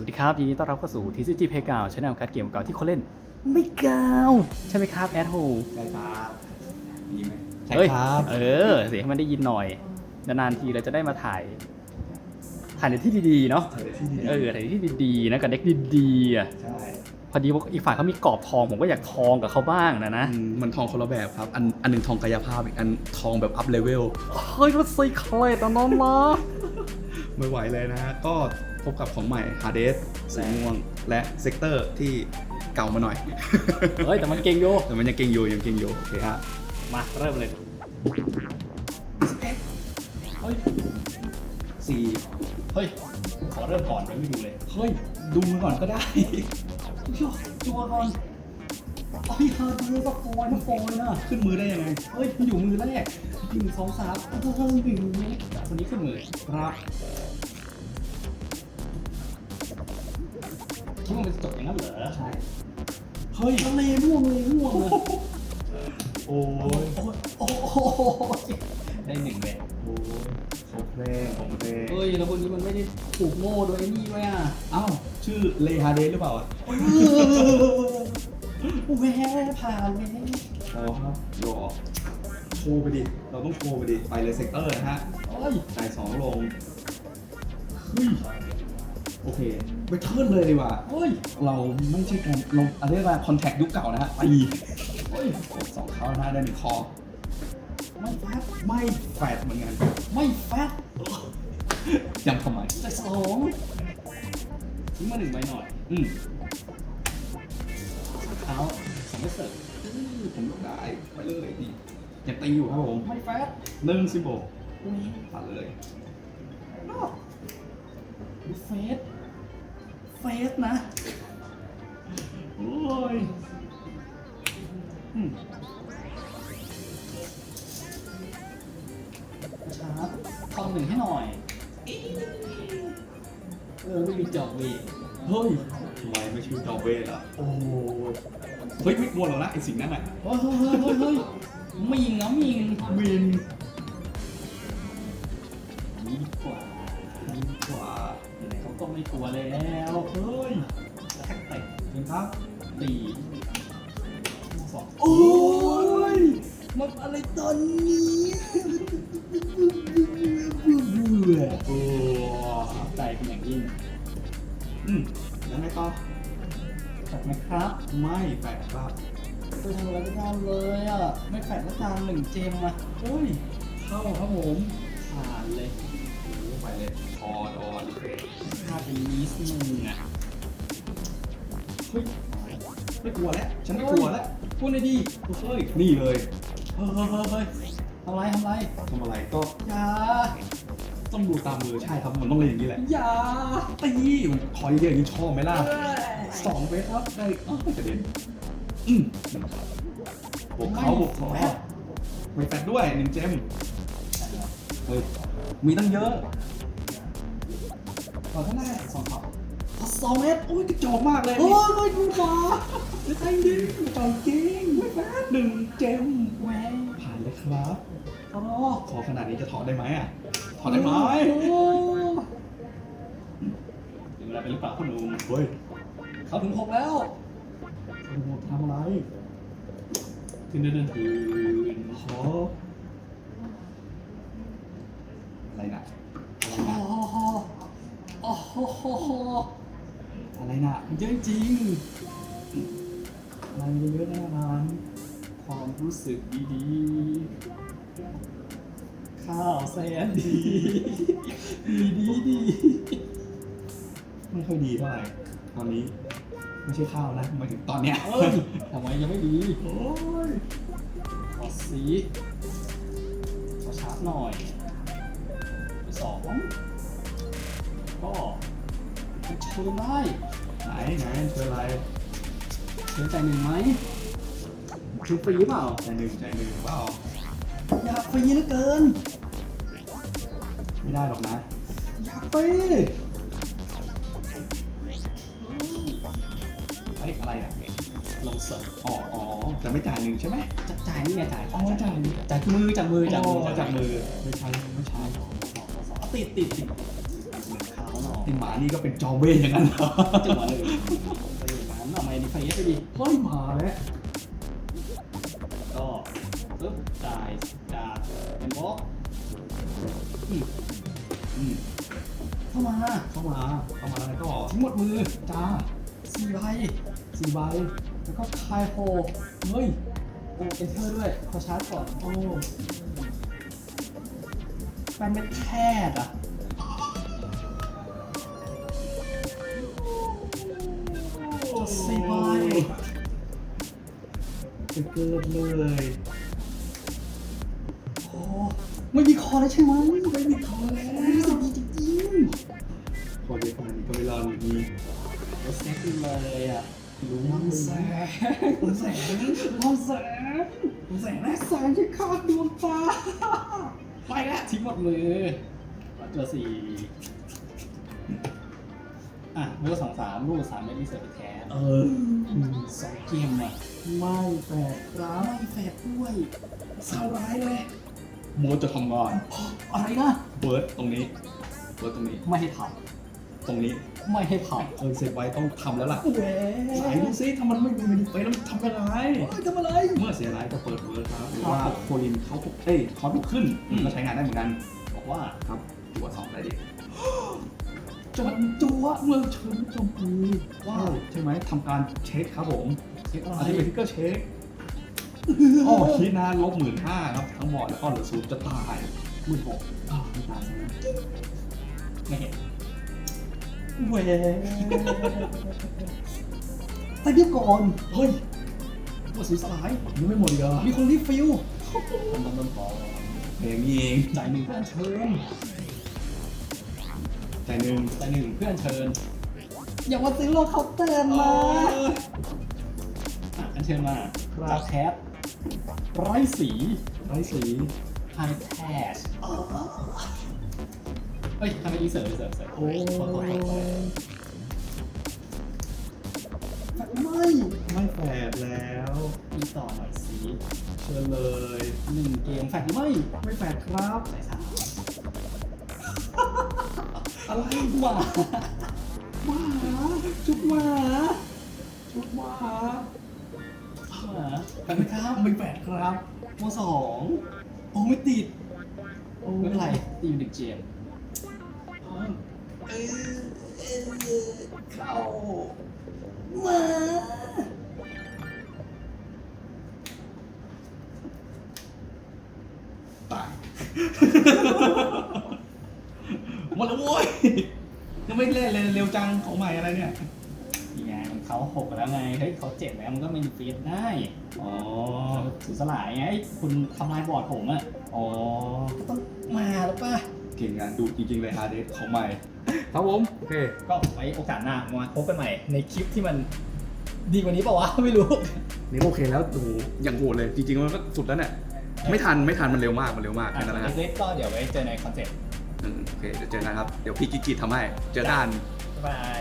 วัสดีครับยินดีต้อนรับเข้าสู่ TCG Playground ช anel การดเกมเก่าที่คนเล่น ไม่เก่าใช่ไหมครับแอดโฮใช่ครับดีไหมเฮ้ยเออ เสียงให้มันได้ยินหน่อย นานๆทีเราจะได้มาถ่าย ถ่ายในที่ดีๆเนาะใช่ที่ดีเออถ่ายในที่ดีๆนะกับเด็กดีๆอะใช่พอดีว่าอีกฝ่ายเขามีกรอบทองผมก็อยากทองกับเขาบ้างนะนะอืมมันทองคนละแบบครับ อันอันหนึ่งทองกายภาพอีกอันทองแบบอัพเลเวลเฮ้ยรถไซเคลตอนนั้นละไม่ไหวเลยนะฮะก็ พบกับของใหม่ Hades สีม่วง และเซกเตอร์ที่เก่ามาหน่อย เฮ้ย แต่มันเก่งโยแต่มันยังเก่งอยู่ยังเก่งอยู่โอเคฮะมาเริ่มเลยเฮ้ยสี่เฮ้ย ขอเริ่มก่อนไม่ดูเลย เฮ้ย ดูมือก่อนก็ได้จัวจัวก่อนเฮ้ยฮาร์ดเวอร์ก็ฟอยนะฟอยนะขึ้นมือได้ยังไง เฮ้ยมันอยู่มือแรกหนึ่งสองสามเฮ้ยหนึ่งคนนี้ขึ้นมือครับ คิดว่ามันจะจบอย่างนั้นเหรอ ใช่เฮ้ยทะเลม่วงเลยม่วงเลยโอ้ยโอ้โหได้หนึ่งเลยโอ้ยของเพลงของเพลงเฮ้ยแล้วคนนี้มันไม่ได้ถูกโง่โดยไอ้นี่ไว้อะเอ้าชื่อเลฮาเดสหรือเปล่าอะแม่ผ่านเลยพอครับโยออกโชว์ไปดิ เราต้องโชว์ไปดิ ไปเลยเซกเตอร์นะฮะเฮ้ยจ่ายสองลงเฮ้ย โอเคไปเทิร์นเลยดีกว่าเฮ้ย เราไม่ใช่การลงอะไรมาคอนแทคยุคเก่านะฮะตีเฮ้ยกดสองเขานะได้หนึ่งคอ ไม่แฟตไม่แฟดเหมือนกัน ไม่แฟตยังทำไมแต่สองทิ้งมาหนึ่งใบหน่อย อืมเท้าสองไม่เสิร์ฟผมยกได้ไปเลยนี่ยังตีอยู่ครับผม ไม่แฟตหนึ่งสิบหกอุ้ยผ่านเลยดูเฟ สเฟสนะ โอ้ยอืมชาร์จทองหนึ่งให้หน่อย เออไม่มีจอกวีเฮ้ยทำไมไม่ชื่อจอเวทอะ โอ้ยเฮ้ยไม่กลัวหรอกนะไอสิ่งนั้นอะเฮ้ยเฮ้ยเฮ้ยเฮ้ยเฮ้ยไม่ยิงนะไม่ยิงวินนี่ดีกว่าดีกว่า ไหนเขาก็ไม่กลัวแล้วเฮ้ยแท็กเตะเห็นครับตีสองโอ้ยมันอะไรตอนนี้โอ้ใจเป็นอย่างยิ่งอืมแล้วไงต่อจัดไหมครับ ไม่แปลกครับไปทำอะไรไม่ได้เลยอะ ไม่แฝดละจานหนึ่งเจมอะเฮ้ย เข้าครับผมผ่านเลย ไปเลยคอดอนโอเคพลาดเป็นนิดนึงอะเฮ้ยไม่กลัวแล้ว ฉันไม่กลัวแล้วพูดเลยดีเฮ้ย นี่เลยเฮ้ยเฮ้ยเฮ้ยเฮ้ยทำไรทำไรทำอะไรก็อย่าต้องดูตามมือใช่ครับมันต้องเล่นอย่างนี้แหละอย่าตีมันคอยเยอะอย่างนี้ชอบไหมล่ะสองเวทครับได้อ้าวกระเด็นอืมบวกเขาบวกเขาไม่แฟดด้วยหนึ่งเจมเฮ้ยมีตั้งเยอะ ขอเท่าไหร่สองขอบสองเมตรโอ้ยกระจอกมากเลย โอ้ยไม่กูขอไม่ใช่จริงกระจอกจริงไม่แฟดหนึ่งเจมแหวงผ่านเลยครับโอ้ขอขนาดนี้จะถอดได้ไหมอะ ถอดได้ไหมถึงเวลาเป็นหรือเปล่าคุณลุงเฮ้ยเขาถึงหกแล้วคุณหมดทำอะไรถึงเดินเดินถึงขออะไรนะ โอ้โหโอ้ โหอะไรนะเยอะจริงอะไรเยอะๆแน่นอนความรู้สึกดีๆ ข้าวแสนดี ดีดีดีไม่ค่อยดีเท่าไหร่ตอนนี้ไม่ใช่ข้าวนะหมายถึงตอนเนี้ยเอ้ยทำไมยังไม่ดีโอ้ยขอสีขอชาร์จหน่อยสองก็ เชิญได้ไหนไหนเจออะไรเชิญใจหนึ่งไหมคือฟรีเปล่าใจหนึ่งใจหนึ่งเปล่าอยากฟรีเหลือเกิน ไม่ได้หรอกนะ อยากฟรีไอ้ยอะไรอะลงเสิร์ฟอ๋ออ๋อจะไม่จ่ายหนึ่งใช่ไหมจะจ่ายนี่ไงจ่ายอ๋อจ่ายจ่ายมือจากมือจากมืออ๋อจากมือไม่ใช่ไม่ใช่ติดติดติด ไอ้หมานี่ก็เป็นจอมเวทอย่างนั้นเหรอจังหวะหนึ่งไปอย่างนั้นเอาไมดีไฟเอสไปดิเฮ้ยมาแล้วก็ปึ๊บจ่ายจากเป็นบล็อกอืมอืมเข้ามาเข้ามาเข้ามาแล้วก็ทั้งหมดมือจ้าสี่ใบสี่ใบแล้วก็คายโฮเฮ้ยโอ้เอนเทอร์ด้วยพอชาร์จก่อนโอ้แฟนไม่แทดอะ จะเกิดเลยโอ้ไม่มีคอแล้วใช่ไหมไม่มีคอแล้วรู้สึกดีจริงพอเยอะขนาดนี้ก็ไม่รอดอยู่ดีๆเราเซ็ตเลยอะรู้ลำแสงลำแสงลำแสงลำแสงและแสงที่คาดดวงตาไปแล้วทิ้งหมดมือเจอสี่ อะเบอร์สองสามลูกสามไม่ได้เสิร์ฟแคสเออสองเกมอะไม่แปลกครับไม่แฟดด้วยเศร้าร้ายเลยโมจะทำงานอะไรนะเบิร์ดตรงนี้เบิร์ดตรงนี้ไม่ให้ทตรงนี้ำไม่ให้ทเออเสร็จไว้ต้องทำแล้วล่ะำแหวไหนดูซิถ้ามันไม่มีมันไปแล้วมันทำอะไรทำอะไร เมื่อเสียร้ายก็เปิดเวิร์ดครับหรือครับว่าโคลินเขาถูกเอ้ยเขาถูกขึ้นอืมก็ใช้งานได้เหมือนกัน บอกว่าครับตัวสองได้ดิ จวนจัวเมืองชนจมตีว้าวใช่ไหมทำการเช็คครับผมเช็คอะไรอันนี้เป็นทิกเกอร์เช็คอ๋อคิดนะลบหมื่นห้าครับทั้งหมดแล้วก็เหลือศูนย์จะตายหมื่นหกอ้าวไม่ตายใช่ไหมไม่เห็นแหวแต่เดี๋ยวก่อนเฮ้ยตัวสีสลายยังไม่หมดอีกเหรอมีคนรีฟิลมันมันมันขอเพลงนี้เองจ่ายหนึ่งเพื่อนเชิญ ใจหนึ่งจ่ายหนึ่งเพื่อนเชิญอย่ามาซื้อโลเคาน์เตอร์เอมาออะอันเชิญมาครับจากแคสไร้สีไร้สีไฮแทชเฮ้ยทำไมอีเสิร์ฟอีเสิร์ฟเสิร์ฟโอ้ขอโทษขอโทษไม่ไม่แฝดแล้วมีต่อหน่อยสิเชิญเลยหนึ่งเกมแฟดหรือไม่ไม่แฝดครับใส่สาม อะไรหมาหมาจุกหมาจุกหมาหมาแฟดไหมครับไม่แฝดครับโมสองโอ้ไม่ติดโอ้ไม่เป็นไรตีอยู่หนึ่งเกมเออเออเข้าหมาตาย หมดแล้วโว้ยยังไม่เล่นเลยเร็ว จังของใหม่อะไรเนี่ยนี่ไงมันเขาหกแล้วไง เฮ้ยเขาเจ็บแล้วมันก็ไม่ฟีดได้อ๋อสูญสลายไง คุณทำลายบอร์ดผมอะอ๋อ ก็ต้องมาแล้วป่ะ เก่งงานดูจริงๆเลยฮาร์ดเดสของใหม่ ครับผม โอเค ก็ไว้โอกาสหน้ามาพบกันใหม่ ในคลิปที่มันดีกว่านี้เปล่าวะ ไม่รู้ นี่โอเคแล้วโอ้โหอย่างโหดเลย จริงๆมันก็สุดแล้วเนี่ยไม่ทันไม่ทันมันเร็วมากมันเร็วมากแค่นั้นแหละฮะเล็กๆก็เดี๋ยวไว้เจอในคอนเซ็ปต์อืมโอเคเดี๋ยวเจอกันครับ เดี๋ยวพี่กิจกิจทำให้ เจอกันบ๊าย บาย